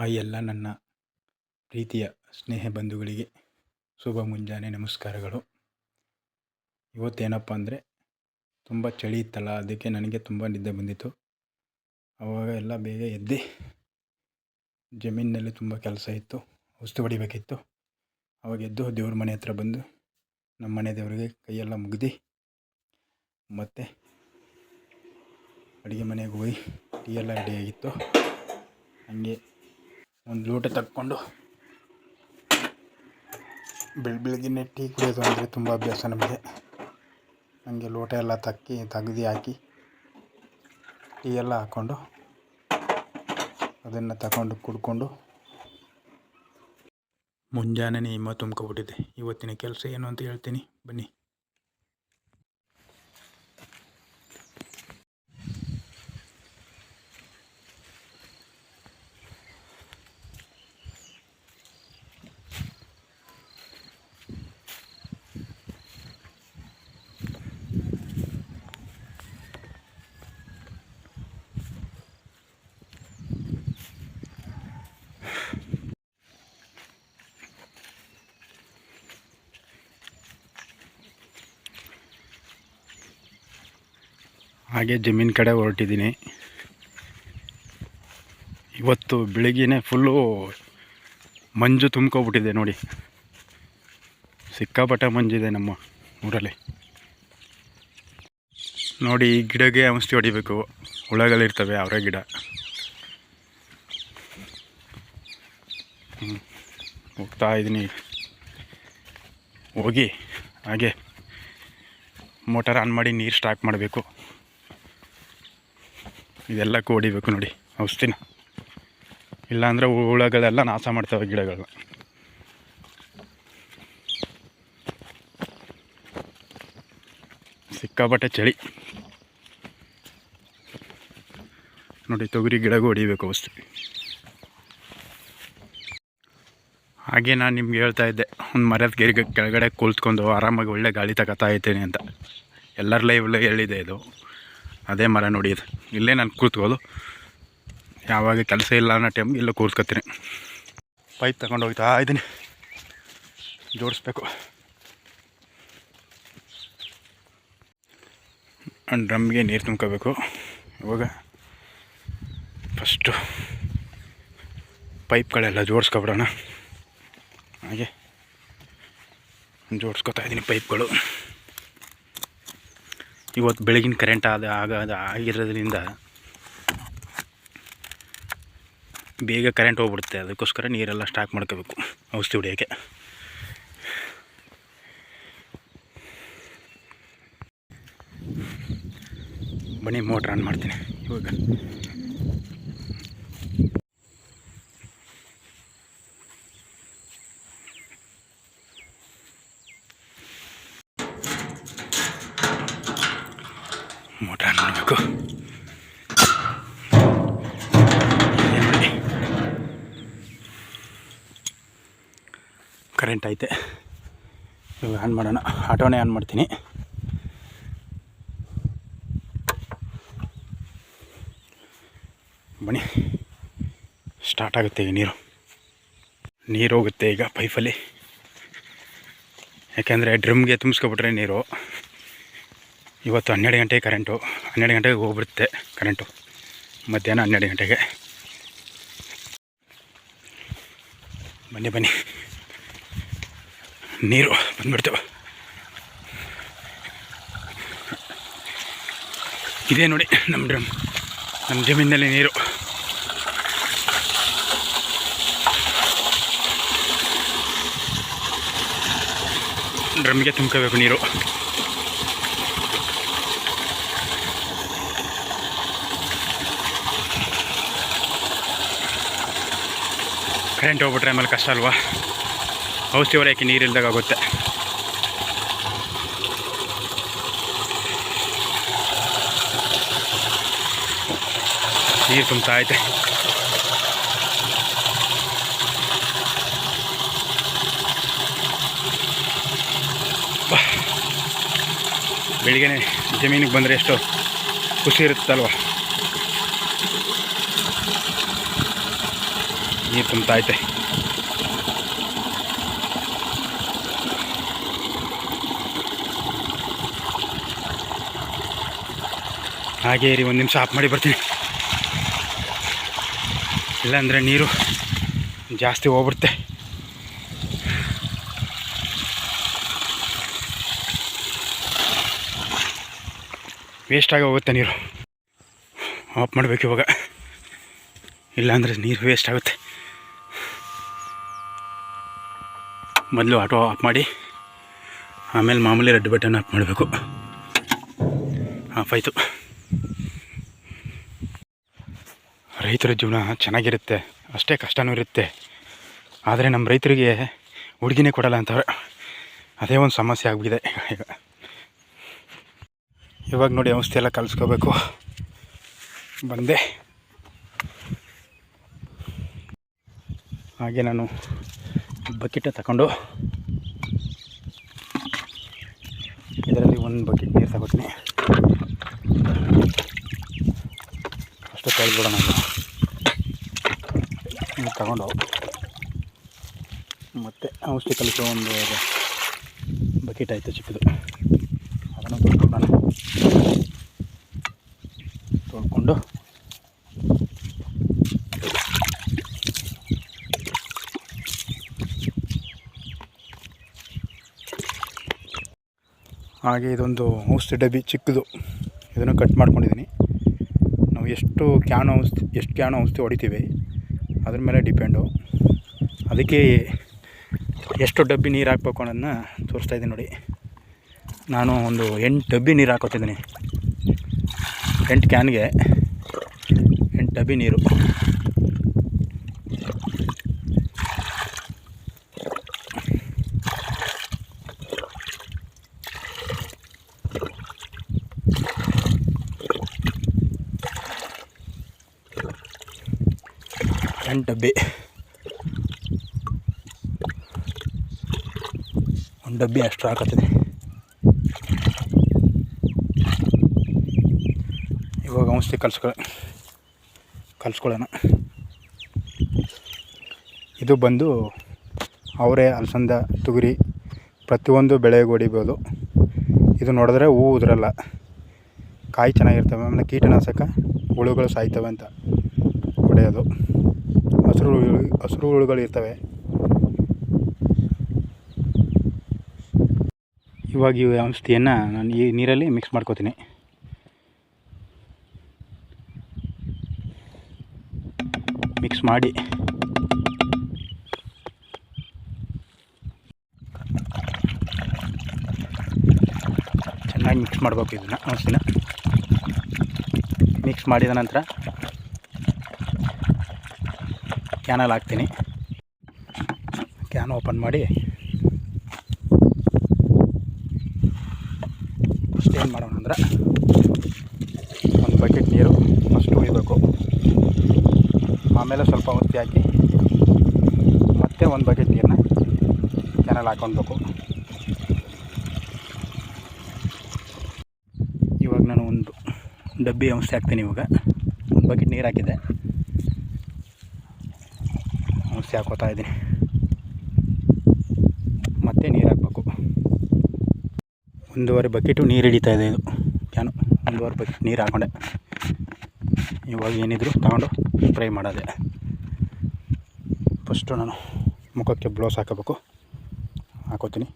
ಆ ಎಲ್ಲ ನನ್ನ ಪ್ರೀತಿಯ ಸ್ನೇಹ ಬಂಧುಗಳಿಗೆ ಶುಭ ಮುಂಜಾನೆ ನಮಸ್ಕಾರಗಳು. ಇವತ್ತೇನಪ್ಪ ಅಂದರೆ ತುಂಬ ಚಳಿ ಇತ್ತಲ್ಲ, ಅದಕ್ಕೆ ನನಗೆ ತುಂಬ ನಿದ್ದೆ ಬಂದಿತ್ತು. ಆವಾಗ ಎಲ್ಲ ಬೇಗ ಎದ್ದು ಜಮೀನಿನಲ್ಲಿ ತುಂಬ ಕೆಲಸ ಇತ್ತು ಔಷಧಿ ಹೊಡಿಬೇಕಿತ್ತು ಅವಾಗ ಎದ್ದು ದೇವ್ರ ಮನೆ ಹತ್ರ ಬಂದು ನಮ್ಮ ಮನೆ ದೇವರಿಗೆ ಕೈಯೆಲ್ಲ ಮುಗ್ದು ಮತ್ತು ಅಡುಗೆ ಮನೆಗೆ ಹೋಗಿ ಟೀ ಎಲ್ಲ ರೆಡಿಯಾಗಿತ್ತು ಹಾಗೆ ಒಂದು ಲೋಟ ತಕ್ಕೊಂಡು ಬೆಳ, ಬೆಳಗ್ಗೆನೆ ಟೀ ಕುಡಿಯೋದು ಅಂದರೆ ತುಂಬ ಅಭ್ಯಾಸ ನಮಗೆ. ಹಂಗೆ ಲೋಟ ಎಲ್ಲ ತಕ್ಕಿ, ತೆಗ್ದು ಹಾಕಿ ಟೀ ಎಲ್ಲ ಹಾಕ್ಕೊಂಡು ಅದನ್ನು ತಗೊಂಡು ಕುಡ್ಕೊಂಡು ಮುಂಜಾನೆ ಹಿಮ್ಮ ತುಂಬ್ಕೊಬಿಟ್ಟಿದೆ. ಇವತ್ತಿನ ಕೆಲಸ ಏನು ಅಂತ ಹೇಳ್ತೀನಿ. ಬನ್ನಿ. ಹಾಗೆ ಜಮೀನು ಕಡೆ ಹೊರಟಿದ್ದೀನಿ. ಇವತ್ತು ಬೆಳಿಗ್ಗೆ ಫುಲ್ಲು ಮಂಜು ತುಂಬ್ಕೊಬಿಟ್ಟಿದೆ ನೋಡಿ. ಸಿಕ್ಕಾಪಟ್ಟೆ ಮಂಜಿದೆ ನಮ್ಮ ಊರಲ್ಲಿ. ನೋಡಿ, ಈ ಗಿಡಗೆ ಔಷಧಿ ಹೊಡಿಬೇಕು. ಹುಳಗಳಿರ್ತವೆ ಅವರ ಗಿಡ. ಹೋಗ್ತಾ ಇದ್ದೀನಿ ಹೋಗಿ ಹಾಗೆ ಮೋಟಾರ್ ಆನ್ ಮಾಡಿ ನೀರು ಸ್ಟಾಕ್ ಮಾಡಬೇಕು. ಇದೆಲ್ಲಕ್ಕೂ ಹೊಡಿಬೇಕು ನೋಡಿ, ಔಷಧಿನ. ಇಲ್ಲಾಂದರೆ ಹುಳಗಳೆಲ್ಲ ನಾಶ ಮಾಡ್ತವೆ ಗಿಡಗಳನ್ನ. ಸಿಕ್ಕಾಪಟ್ಟೆ ಚಳಿ. ನೋಡಿ, ತೊಗರಿ ಗಿಡಗೂ ಹೊಡಿಬೇಕು ಔಷಧಿ. ಹಾಗೆ ನಾನು ನಿಮ್ಗೆ ಹೇಳ್ತಾ ಇದ್ದೆ, ಒಂದು ಮರದ ಗಿಡ ಕೆಳಗಡೆ ಕುಳಿತ್ಕೊಂಡು ಆರಾಮಾಗಿ ಒಳ್ಳೆ ಗಾಳಿ ತಗೋತಾ ಇದ್ದೀನಿ ಅಂತ. ಎಲ್ಲರ ಲೈವ್ ಹೇಳಿದೆ ಇದು. ಅದೇ ಮರ ನೋಡಿ ಇದು. ಇಲ್ಲೇ ನಾನು ಕೂತ್ಕೋದು ಯಾವಾಗ ಕೆಲಸ ಇಲ್ಲ ಅನ್ನೋ ಟೈಮ್ ಇಲ್ಲೇ ಕೂತ್ಕೊತೀನಿ. ಪೈಪ್ ತಗೊಂಡು ಹೋಗ್ತಾ ಇದ್ದೀನಿ. ಜೋಡಿಸ್ಬೇಕು. ಡ್ರಮ್ಗೆ ನೀರು ತುಂಬ್ಕೋಬೇಕು. ಇವಾಗ ಫಸ್ಟು ಪೈಪ್ಗಳೆಲ್ಲ ಜೋಡಿಸ್ಕೊಬಿಡೋಣ. ಹಾಗೆ ಜೋಡಿಸ್ಕೊತಾ ಇದ್ದೀನಿ ಪೈಪ್ಗಳು ಇವತ್ತು ಬೆಳಗಿನ ಕರೆಂಟ್ ಆದ ಆಗ ಆಗಿರೋದ್ರಿಂದ ಬೇಗ ಕರೆಂಟ್ ಹೋಗ್ಬಿಡುತ್ತೆ. ಅದಕ್ಕೋಸ್ಕರ ನೀರೆಲ್ಲ ಸ್ಟಾಕ್ ಮಾಡ್ಕೋಬೇಕು ಔಷಧಿ ಹೊಡಿಯೋಕ್ಕೆ ಬನ್ನಿ ಮೋಟ್ರ್ ಆನ್ ಮಾಡ್ತೀನಿ ಇವಾಗ ಮೋಟ್ರ್ ಆನ್ ಮಾಡಬೇಕು ಕರೆಂಟ್ ಐತೆ. ಇವಾಗ ಆನ್ ಮಾಡೋಣ. ಆಟೋನೇ ಆನ್ ಮಾಡ್ತೀನಿ. ಬನ್ನಿ. ಸ್ಟಾರ್ಟ್ ಆಗುತ್ತೆ ಈಗ ನೀರು. ನೀರು ಹೋಗುತ್ತೆ ಈಗ ಪೈಪಲ್ಲಿ. ಯಾಕೆಂದರೆ ಡ್ರಮ್ಗೆ ತುಂಬಿಸ್ಕೊಬಿಟ್ರೆ ನೀರು. ಇವತ್ತು ಹನ್ನೆರಡು ಗಂಟೆಗೆ ಕರೆಂಟು. ಹನ್ನೆರಡು ಗಂಟೆಗೆ ಹೋಗ್ಬಿಡುತ್ತೆ ಕರೆಂಟು. ಮಧ್ಯಾಹ್ನ ಹನ್ನೆರಡು ಗಂಟೆಗೆ. ಬನ್ನಿ ಬನ್ನಿ. ನೀರು ಬಂದ್ಬಿಡ್ತು. ಇದೇ ನೋಡಿ ನಮ್ಮ ಡ್ರಮ್. ನಮ್ಮ ಜಮೀನಿನಲ್ಲಿ ನೀರು. ಡ್ರಮ್ಗೆ ತುಂಬ್ಕೋಬೇಕು ನೀರು. ಕರೆಂಟ್ ಹೋಗ್ಬಿಟ್ರೆ ಆಮೇಲೆ ಕಷ್ಟ ಅಲ್ವಾ? ಔಷಧಿ ಹೊಡೆಯೋಕ್ಕೆ ನೀರು ಇಲ್ದಾಗ ಆಗುತ್ತೆ. ನೀರು ತುಂಬ್ತಾ ಐತೆ ಬೆಳಿಗ್ಗೆ ಜಮೀನಿಗೆ ಬಂದರೆ ಎಷ್ಟು ಖುಷಿ ಇರುತ್ತಲ್ವ? ನೀರು ತುಂಬ್ತಾ ಐತೆ ಹಾಗೆ ಇರಿ, ಒಂದು ನಿಮಿಷ ಆಫ್ ಮಾಡಿ ಬರ್ತೀನಿ. ಇಲ್ಲಾಂದರೆ ನೀರು ಜಾಸ್ತಿ ಹೋಗ್ಬಿಡುತ್ತೆ. ವೇಸ್ಟಾಗಿ ಹೋಗುತ್ತೆ ನೀರು. ಆಫ್ ಮಾಡಬೇಕು ಇವಾಗ. ಇಲ್ಲಾಂದರೆ ನೀರು ವೇಸ್ಟ್ ಆಗುತ್ತೆ. ಮೊದಲು ಆಟೋ ಆಫ್ ಮಾಡಿ, ಆಮೇಲೆ ಮಾಮೂಲಿ ರೆಡ್ ಬಟನ್ ಆಫ್ ಮಾಡಬೇಕು. ಆಫ್ ಆಯಿತು. ರೈತರ ಜೀವನ ಚೆನ್ನಾಗಿರುತ್ತೆ, ಅಷ್ಟೇ ಕಷ್ಟನೂ ಇರುತ್ತೆ. ಆದರೆ ನಮ್ಮ ರೈತರಿಗೆ ಹುಡುಗಿನೇ ಕೊಡಲ್ಲ ಅಂತವ್ರೆ ಅದೇ ಒಂದು ಸಮಸ್ಯೆ ಆಗಿಬಿಟ್ಟಿದೆ. ಈಗ ಇವಾಗ ನೋಡಿ ಔಷಧಿ ಎಲ್ಲ ಕಲಿಸ್ಕೋಬೇಕು. ಬಂದೆ. ಹಾಗೆ ನಾನು ಬಕೆಟ್ ತಗೊಂಡು ಇದರಲ್ಲಿ ಒಂದು ಬಕೆಟ್ ನೀರು ತಗೋತೀನಿ. ಅಷ್ಟು ನೀರು ತಗೊಂಡು ಮತ್ತು ಔಷಧಿ ಕಲಿಸೋ ಒಂದು ಬಕೆಟ್ ಆಯಿತು ಚಿಕ್ಕದು. ಅದನ್ನು ತೊಳ್ಕೊಳ್ಳೋಣ. ತೊಳ್ಕೊಂಡು ಹಾಗೆ ಇದೊಂದು ಔಷಧಿ ಡಬ್ಬಿ ಚಿಕ್ಕದು. ಇದನ್ನು ಕಟ್ ಮಾಡ್ಕೊಂಡಿದ್ದೀನಿ. ನಾವು ಎಷ್ಟು ಕ್ಯಾನ್ ಔಷಧಿ ಎಷ್ಟು ಕ್ಯಾನ್ ಔಷಧಿ ಹೊಡಿತೀವಿ ಅದ್ರ ಮೇಲೆ ಡಿಪೆಂಡು. ಅದಕ್ಕೆ ಎಷ್ಟು ಡಬ್ಬಿ ನೀರು ಹಾಕ್ಬೇಕು ಅನ್ನೋದನ್ನ ತೋರಿಸ್ತಾ ಇದ್ದೀನಿ ನೋಡಿ. ನಾನು ಒಂದು ಎಂಟು ಡಬ್ಬಿ ನೀರು ಹಾಕೋತಿದ್ದೀನಿ ಎಂಟು ಕ್ಯಾನ್ಗೆ ಎಂಟು ಡಬ್ಬಿ ನೀರು. ಎಂಟು ಡಬ್ಬಿ ಒಂದು ಡಬ್ಬಿ ಅಷ್ಟು ಹಾಕತ್ತಿದೆ ಇವಾಗ ಔಷಧಿ ಕಲ್ಸ್ಕೊಳ ಕಲ್ಸ್ಕೊಳ್ಳೋಣ. ಇದು ಬಂದು ಅವರೇ ಅಲಸಂದ ತೊಗರಿ ಪ್ರತಿಯೊಂದು ಬೆಳೆಗೆ ಹೊಡಿಬೋದು. ಇದು ನೋಡಿದ್ರೆ ಹೂವು ಉದುರಲ್ಲ. ಕಾಯಿ ಚೆನ್ನಾಗಿರ್ತವೆ, ಆಮೇಲೆ ಕೀಟನಾಶಕ ಹುಳುಗಳು ಸಾಯ್ತವೆ ಅಂತ ಹೊಡೆಯೋದು. ಹಸಿರು ಹಸಿರು ಹುಳುಗಳು ಇರ್ತವೆ. ಇವಾಗ ಈ ಔಷಧಿಯನ್ನು ನಾನು ಈ ನೀರಲ್ಲಿ ಮಿಕ್ಸ್ ಮಾಡ್ಕೋತೀನಿ. ಮಿಕ್ಸ್ ಮಾಡಿ. ಚೆನ್ನಾಗಿ ಮಿಕ್ಸ್ ಮಾಡಬೇಕು ಇದನ್ನು ಔಷಧಿನ. ಮಿಕ್ಸ್ ಮಾಡಿದ ನಂತರ ಕ್ಯಾನಲ್ಲಿ ಹಾಕ್ತೀನಿ. ಕ್ಯಾನ್ ಓಪನ್ ಮಾಡಿ. ಫಸ್ಟ್ ಏನು ಮಾಡೋಣ ಅಂದ್ರೆ ಒಂದು ಬಕೆಟ್ ನೀರು, ಫಸ್ಟ್ ಉಳಿಬೇಕು. ಆಮೇಲೆ ಸ್ವಲ್ಪ ಒತ್ತಿ ಹಾಕಿ ಮತ್ತೆ ಒಂದು ಬಕೆಟ್ ನೀರನ್ನ ಕ್ಯಾನಲ್ ಹಾಕೊಳ್ಬೇಕು. ಇವಾಗ ನಾನು ಒಂದು ಡಬ್ಬಿ ಅಂಶ ಹಾಕ್ತೀನಿ ಇವಾಗ. ಒಂದು ಬಕೆಟ್ ನೀರು ಹಾಕಿದ್ದೆ. ಔಷಧಿ ಹಾಕೋತಾ ಇದ್ದೀನಿ. ಮತ್ತೆ ನೀರು ಹಾಕಬೇಕು. ಒಂದೂವರೆ ಬಕೆಟು ನೀರು ಹಿಡಿತಾ ಇದೆ ಇದು. ಕ್ಯಾನು ಒಂದೂವರೆ ಬಕೆಟ್ ನೀರು ಹಾಕೊಂಡೆ. ಇವಾಗ ಏನಿದ್ರು ತಗೊಂಡು ಸ್ಪ್ರೇ ಮಾಡೋದೆ. ಫಸ್ಟು ನಾನು ಮುಖಕ್ಕೆ ಬ್ಲೌಸ್ ಹಾಕೋಬೇಕು. ಹಾಕೋತೀನಿ.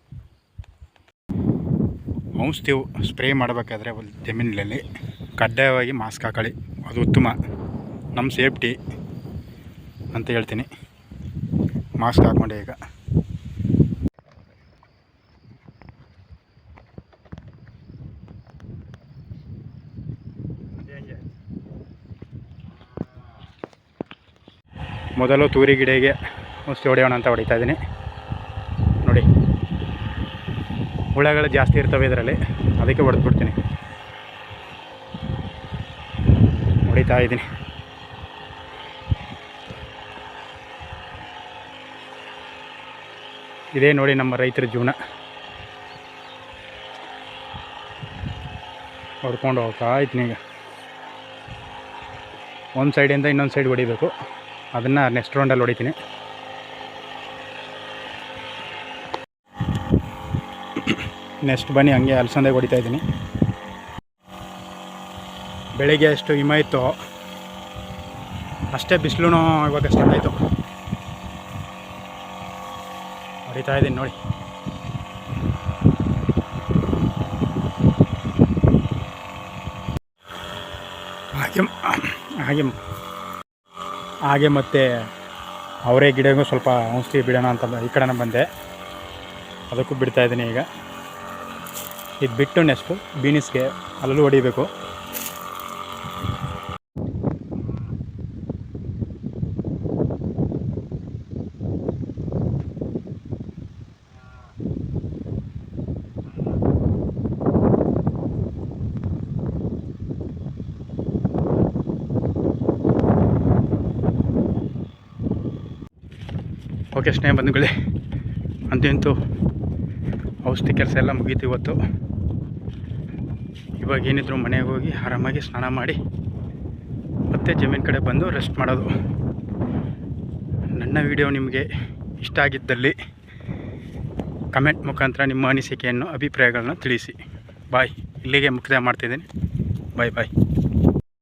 ಔಷಧಿ ಸ್ಪ್ರೇ ಮಾಡಬೇಕಾದ್ರೆ ಒಂದು ಜಮೀನಲ್ಲಿ ಕಡ್ಡಾಯವಾಗಿ ಮಾಸ್ಕ್ ಹಾಕೊಳ್ಳಿ. ಅದು ಉತ್ತಮ. ನಮ್ಮ ಸೇಫ್ಟಿ ಅಂತ ಹೇಳ್ತೀನಿ. ಮಾಸ್ಕ್ ಹಾಕ್ಕೊಂಡೆ ಈಗ. ಮೊದಲು ತೂರಿ ಗಿಡಗೆ ಔಷಧಿ ಹೊಡೆಯೋಣ ಅಂತ ಹೊಡಿತಾ ಇದ್ದೀನಿ. ನೋಡಿ, ಹುಳಗಳು ಜಾಸ್ತಿ ಇರ್ತವೆ ಇದರಲ್ಲಿ, ಅದಕ್ಕೆ ಹೊಡೆದ್ಬಿಡ್ತೀನಿ. ಹೊಡಿತಾ ಇದ್ದೀನಿ. ಇದೇ ನೋಡಿ ನಮ್ಮ ರೈತರ ಜೀವನ. ಹೊಡ್ಕೊಂಡು ಹೋಗ್ತಾ ಈಗ. ಒಂದು ಸೈಡಿಂದ ಇನ್ನೊಂದು ಸೈಡ್ ಹೊಡಿಬೇಕು. ಅದನ್ನು ನೆಕ್ಸ್ಟ್ ರೌಂಡಲ್ಲಿ ಹೊಡಿತೀನಿ. ನೆಕ್ಸ್ಟ್ ಬನ್ನಿ, ಹಂಗೆ ಅಲಸಂದೆ ಹೊಡಿತಾ ಇದ್ದೀನಿ. ಬೆಳಿಗ್ಗೆ ಅಷ್ಟು ಹಿಮ ಇತ್ತು, ಅಷ್ಟೇ ಬಿಸಿಲು ಇವಾಗ ಸ್ಟಾರ್ಟ್ ಆಯಿತು. ಹೊಡಿತಾ ಇದ್ದೀನಿ ನೋಡಿ. ಹಾಗೆ ಹಾಗೆ ಹಾಗೆ ಮತ್ತೆ ಅವರೇ ಗಿಡಗೂ ಸ್ವಲ್ಪ ಔಷಧಿ ಬಿಡೋಣ ಅಂತ ಈ ಕಡೆನೇ ಬಂದೆ. ಅದಕ್ಕೂ ಬಿಡ್ತಾ ಇದ್ದೀನಿ ಈಗ. ಇದು ಬಿಟ್ಟು ನೆಕ್ಸ್ಟು ಬೀನಿಸ್ಗೆ ಅಲ್ಲೂ ಹೊಡಿಬೇಕು. ಓಕೆ ಸ್ನೇಹ ಬಂಧುಗಳೇ ಅಂತೂ ಔಷಧಿ ಕೆಲಸ ಎಲ್ಲ ಮುಗೀತು ಇವತ್ತು. ಇವಾಗ ಏನಿದ್ರು ಮನೆಗೆ ಹೋಗಿ ಆರಾಮಾಗಿ ಸ್ನಾನ ಮಾಡಿ ಮತ್ತೆ ಜಮೀನು ಕಡೆ ಬಂದು ರೆಸ್ಟ್ ಮಾಡೋದು. ನನ್ನ ವಿಡಿಯೋ ನಿಮಗೆ ಇಷ್ಟ ಆಗಿದ್ದಲ್ಲಿ ಕಮೆಂಟ್ ಮುಖಾಂತರ ನಿಮ್ಮ ಅನಿಸಿಕೆಯನ್ನು, ಅಭಿಪ್ರಾಯಗಳನ್ನು ತಿಳಿಸಿ. ಬಾಯ್ ಇಲ್ಲಿಗೆ ಮುಕ್ತಾಯ ಮಾಡ್ತಿದ್ದೀನಿ. ಬಾಯ್ ಬಾಯ್